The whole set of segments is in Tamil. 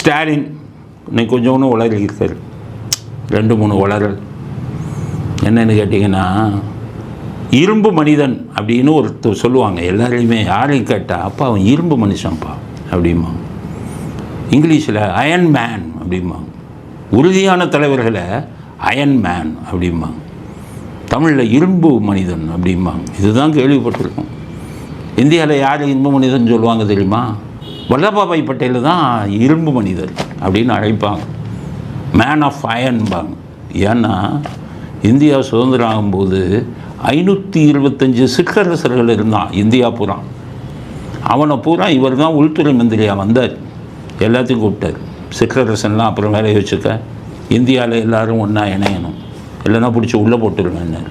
ஸ்டாலின் இன்னைக்கு கொஞ்சம் ஒன்று உளறி ரெண்டு மூணு உளறல் என்னென்னு கேட்டிங்கன்னா இரும்பு மனிதன் அப்படின்னு ஒருத்தர் சொல்லுவாங்க. எல்லாரையுமே யாரையும் கேட்டால் அப்பா அவன் இரும்பு மனுஷன்ப்பா அப்படிமா இங்கிலீஷில் அயன் மேன் அப்படிமா உறுதியான தலைவர்களை அயன் மேன் அப்படிமா தமிழில் இரும்பு மனிதன் அப்படிம்பாங்க. இதுதான் கேள்விப்பட்டிருக்கோம். இந்தியாவில் யார் இரும்பு மனிதன் சொல்லுவாங்க தெரியுமா? வல்லபாபாய் பட்டேல் தான் இரும்பு மனிதர் அப்படின்னு அழைப்பாங்க. மேன் ஆஃப் அயன்பாங்க ஏன்னா இந்தியா சுதந்திரம் ஆகும்போது ஐநூற்றி இருபத்தஞ்சி சிற்றரசர்கள் இருந்தான் இந்தியா பூரா. அவனை பூரா இவர் தான் உள்துறை மந்திரியாக வந்தார். எல்லாத்தையும் கூப்பிட்டார். சிற்றரசன்லாம் அப்புறம் வேலையை வச்சுக்க. இந்தியாவில் எல்லோரும் ஒன்றா இணையணும். இல்லைன்னா பிடிச்சி உள்ளே போட்டுருவேன்னு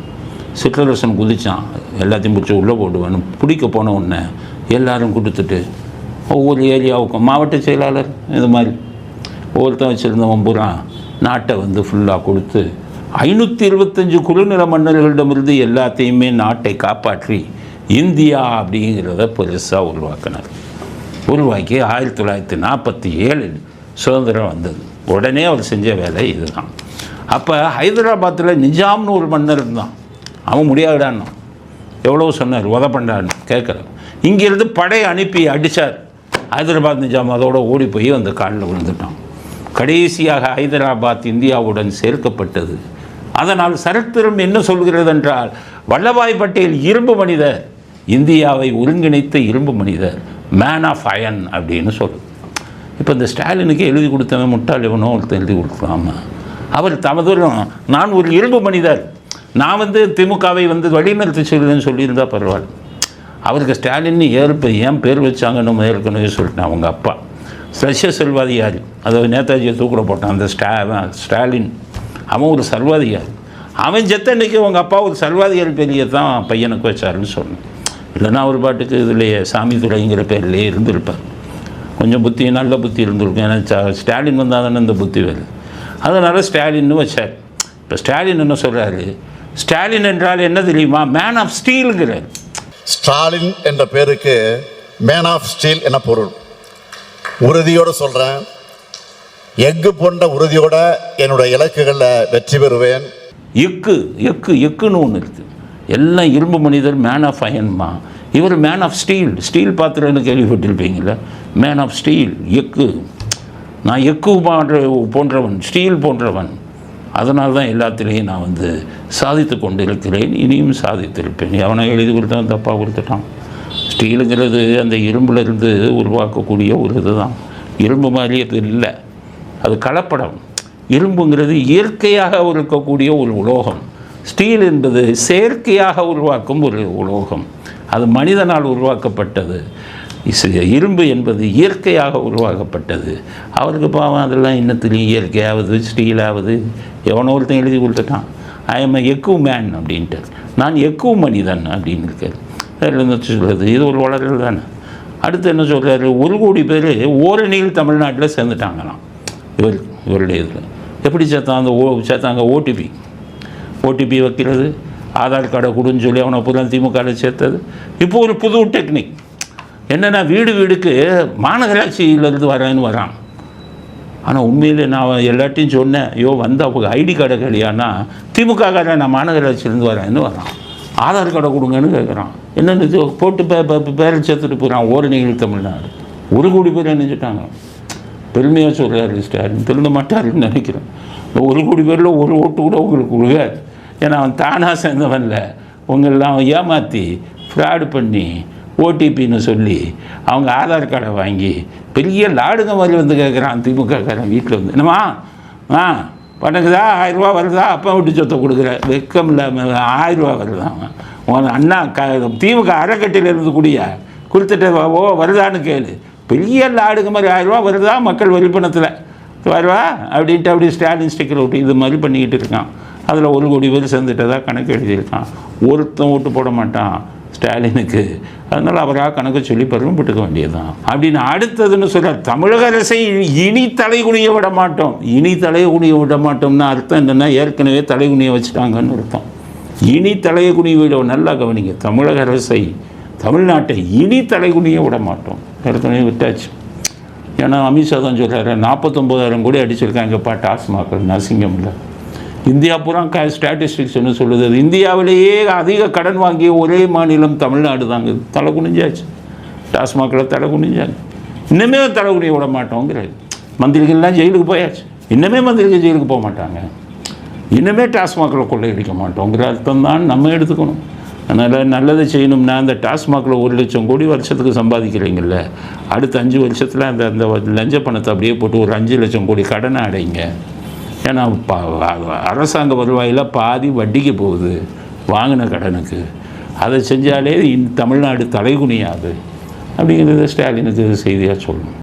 சிற்றரசன் குதித்தான் எல்லாத்தையும் பிடிச்சி உள்ளே போடுவேன்னு பிடிக்க போன உடனே எல்லோரும் கொடுத்துட்டு ஒவ்வொரு ஏரியாவுக்கும். மாவட்ட செயலாளர் இது மாதிரி. ஒவ்வொருத்தன் வச்சுருந்தவன் பூரா நாட்டை வந்து ஃபுல்லாக கொடுத்து ஐநூற்றி இருபத்தஞ்சு குறுநில மன்னர்களிடமிருந்து எல்லாத்தையுமே நாட்டை காப்பாற்றி இந்தியா அப்படிங்கிறத பெருசாக உருவாக்கினார். உருவாக்கி ஆயிரத்தி தொள்ளாயிரத்தி நாற்பத்தி ஏழில் சுதந்திரம் வந்தது. உடனே அவர் செஞ்ச வேலை இதுதான். அப்போ ஹைதராபாத்தில் நிஜாம்னு ஒரு மன்னர் இருந்தான். அவன் முடியாதுடான்னு. எவ்வளோ சொன்னார் உத பண்ணான்னு கேட்கல இங்கேருந்து படை அனுப்பி அடித்தார் ஹைதராபாத் நிஜாம் அதோடு ஓடி போய் அந்த காலில் விழுந்துட்டான். கடைசியாக ஹைதராபாத் இந்தியாவுடன் சேர்க்கப்பட்டது. அதனால் சரித்திரம் என்ன சொல்கிறது என்றால் வல்லபாய் பட்டேல் இரும்பு மனிதர் இந்தியாவை ஒருங்கிணைத்த இரும்பு மனிதர் மேன் ஆஃப் அயன் அப்படின்னு சொல்லுது இப்போ இந்த ஸ்டாலினுக்கு எழுதி கொடுத்தவன் முட்டாள் இவனோ ஒருத்தர் எழுதி கொடுக்கலாமா? அவர் தமதுரம் நான் ஒரு இரும்பு மனிதர். நான் வந்து திமுகவை வந்து வழிநிறுத்தி சொல்லுன்னு சொல்லியிருந்தா பரவாயில்ல. அவருக்கு ஸ்டாலின் ஏற்ப ஏன் பேர் வச்சாங்கன்னு ஏற்கனவே சொல்லிட்டேன் அவங்க அப்பா. சசிய செல்வாதிகாரி அதை நேதாஜியை தூக்கில் போட்டான் அந்த ஸ்டா ஸ்டாலின். அவன் ஒரு சர்வாதிகாரி. அவன் செத்த இன்றைக்கி உங்கள் அப்பா ஒரு சர்வாதிகாரி பெரிய தான் பையனுக்கு வச்சாருன்னு சொன்னேன். இல்லைன்னா அவர் பாட்டுக்கு இதுலேயே சாமி துறைங்கிற பேர்லேயே இருந்திருப்பார். கொஞ்சம் புத்தி நல்ல புத்தி இருந்திருக்கும். ஏன்னா ஸ்டாலின் வந்தால் தானே இந்த புத்தி வேறு. அதனால் ஸ்டாலின்னு வச்சார். இப்போ ஸ்டாலின் என்ன சொல்கிறாரு ஸ்டாலின் என்றால் என்ன தெரியுமா? மேன் ஆஃப் ஸ்டீலுங்கிறார் ஸ்டாலின் என்ற பேருக்கு மேன் ஆஃப் ஸ்டீல் என பொருள்? உறுதியோடு சொல்கிறேன் எஃகு போன்ற உறுதியோட என்னோட இலக்குகளில் வெற்றி பெறுவேன். எக்கு எக்கு எக்குன்னு ஒன்று இருக்குது எல்லாம் இரும்பு மனிதர் மேன் ஆஃப் அயன்மா இவர் மேன் ஆஃப் ஸ்டீல் ஸ்டீல் பாத்திரம்னு கேள்விப்பட்டிருப்பீங்கள மேன் ஆஃப் ஸ்டீல் எக்கு நான் எக்கு போன்ற போன்றவன் ஸ்டீல் போன்றவன். அதனால் தான் எல்லாத்திலையும் நான் வந்து சாதித்து கொண்டு இருக்கிறேன் இனியும் சாதித்திருப்பேன். எவனை எழுதி கொடுத்தான் தப்பாக கொடுத்துட்டான். ஸ்டீலுங்கிறது அந்த இரும்புலேருந்து உருவாக்கக்கூடிய ஒரு இதுதான். இரும்பு மாதிரி அது இல்லை. அது கலப்படம். இரும்புங்கிறது இயற்கையாக இருக்கக்கூடிய ஒரு உலோகம். ஸ்டீல் என்பது செயற்கையாக உருவாக்கும் ஒரு உலோகம். அது மனிதனால் உருவாக்கப்பட்டது. இரும்பு என்பது இயற்கையாக உருவாக்கப்பட்டது. அவருக்கு பாவம் அதெல்லாம் இன்னத்துலேயும் இயற்கையாவது ஸ்டீலாவது. எவனோ ஒருத்தன் எழுதி கொடுத்துட்டான். ஐ எம் எக்கு மேன் அப்படின்ட்டு நான் எக்கு மனிதன் அப்படின்னு இருக்காரு அதில் சொல்கிறது இது ஒரு வளரல் தானே. அடுத்து என்ன சொல்கிறாரு ஒரு கோடி பேர் ஓரணியில் தமிழ்நாட்டில் சேர்ந்துட்டாங்களாம். இவர் இவருடைய இதில். எப்படி சேர்த்தாங்க அந்த ஓ சேர்த்தாங்க ஓடிபி ஓடிபி வைக்கிறது. ஆதார் கார்டை கொடுன்னு சொல்லி அவனை புதுல திமுகவில் சேர்த்தது. இப்போ ஒரு புது டெக்னிக் என்னென்னா வீடு வீடுக்கு மாநகராட்சியிலேருந்து வரேன்னு வரான். ஆனால் உண்மையில் நான் எல்லாத்தையும் சொன்னேன் ஐயோ வந்து அவங்க ஐடி கார்டை கிடையான்னா திமுக காரன் நான் மாநகராட்சியிலேருந்து வரேன்னு வரான். ஆதார் கார்டை கொடுங்கன்னு கேட்குறான் என்னென்னு போட்டு பே பே- பேரை சேர்த்துட்டு போகிறான் ஓரணிகள் தமிழ்நாடு. ஒரு கோடி பேர் நினைச்சிட்டாங்க பெருமையாக சொல்கிறாரு ஸ்டாலின். திருந்த மாட்டாருன்னு நினைக்கிறேன். இந்த ஒரு கோடி பேரில் ஒரு ஓட்டு கூட உங்களுக்கு கொடுக்காது. ஏன்னா அவன் தானாக சேர்ந்தவன்ல உங்களெல்லாம் ஏமாற்றி ஃப்ராடு பண்ணி ஓடிபின்னு சொல்லி அவங்க ஆதார் கார்டை வாங்கி பெரிய லாடுங்க மாதிரி வந்து கேட்குறான் திமுகக்காரன் வீட்டில் வந்து. என்னம்மா? ஆ பணக்குதா? ஆயிரரூபா வருதா? அப்பா விட்டு சொத்தை கொடுக்குற. வெக்கம் இல்லாமல் ஆயிரரூபா வருதா உன் அண்ணா க திமுக அறக்கட்டையில் இருந்து கூடிய? கொடுத்துட்டு ஓ வருதான்னு கேளு. பெரிய லாடுங்க மாதிரி ஆயிரரூபா வருதா மக்கள் வரிப்பணத்தில் வருவா? அப்படின்ட்டு அப்படி ஸ்டாலின் ஸ்டிக்கர் விட்டு இது மாதிரி பண்ணிக்கிட்டு இருக்கான். அதில் ஒரு கோடி பேர் சேர்ந்துட்டதாக கணக்கு எழுதியிருக்கான். ஒருத்தன் ஓட்டு போட மாட்டான். ஸ்டாலினுக்கு. அதனால் அவராக கணக்கு சொல்லி பெருமைப்பட்டுக்க வேண்டியதுதான். அப்படின்னு அடுத்ததுன்னு சொல்கிறார் தமிழக அரசை இனி தலைகுனிய விட மாட்டோம். இனி தலைகுனிய விட மாட்டோம்னா அர்த்தம் என்னென்னா ஏற்கனவே தலைகுனிய வச்சுட்டாங்கன்னு அர்த்தம். இனி தலைகுனிய விட நல்லா கவனிங்க. தமிழக அரசை தமிழ்நாட்டை இனி தலைகுனிய விட மாட்டோம். ஏற்கனவே விட்டாச்சு. ஏன்னா அமித்ஷா தான் சொல்கிறாரு நாற்பத்தொம்போதாயிரம் கோடி அடிச்சிருக்காங்கப்பா டாஸ்மாக் நசிங்கமில்ல இந்தியா பூரா க ஸ்டாட்டிஸ்டிக்ஸ் என்ன சொல்லுது அது இந்தியாவிலேயே அதிக கடன் வாங்கிய ஒரே மாநிலம் தமிழ்நாடு தாங்க. தலை குனிஞ்சாச்சு. டாஸ்மாகில் தலை குனிஞ்சாங்க. இன்னுமே தலை குனிய விட மாட்டோங்கிறாரு. மந்திரிகள்லாம் ஜெயிலுக்கு போயாச்சு. இன்னுமே மந்திரிகள் ஜெயிலுக்கு போக மாட்டாங்க. இன்னுமே டாஸ்மாகில் கொள்ளையடிக்க மாட்டோங்கிற அர்த்தம் தான் நம்ம எடுத்துக்கணும். அதனால் நல்லதை செய்யணும்னா அந்த டாஸ்மாகில் ஒரு லட்சம் கோடி வருஷத்துக்கு சம்பாதிக்கிறீங்கல்ல. அடுத்த அஞ்சு வருஷத்தில் அந்த அந்த லஞ்ச பணத்தை அப்படியே போட்டு ஒரு அஞ்சு லட்சம் கோடி கடனை அடைங்க. ஏன்னா அரசாங்க வருவாயில் பாதி வட்டிக்கு போகுது வாங்கின கடனுக்கு. அதை செஞ்சாலே இந் தமிழ்நாடு தலைகுனியாது அப்படிங்கிறத ஸ்டாலினுக்கு செய்தியாக சொல்லணும்.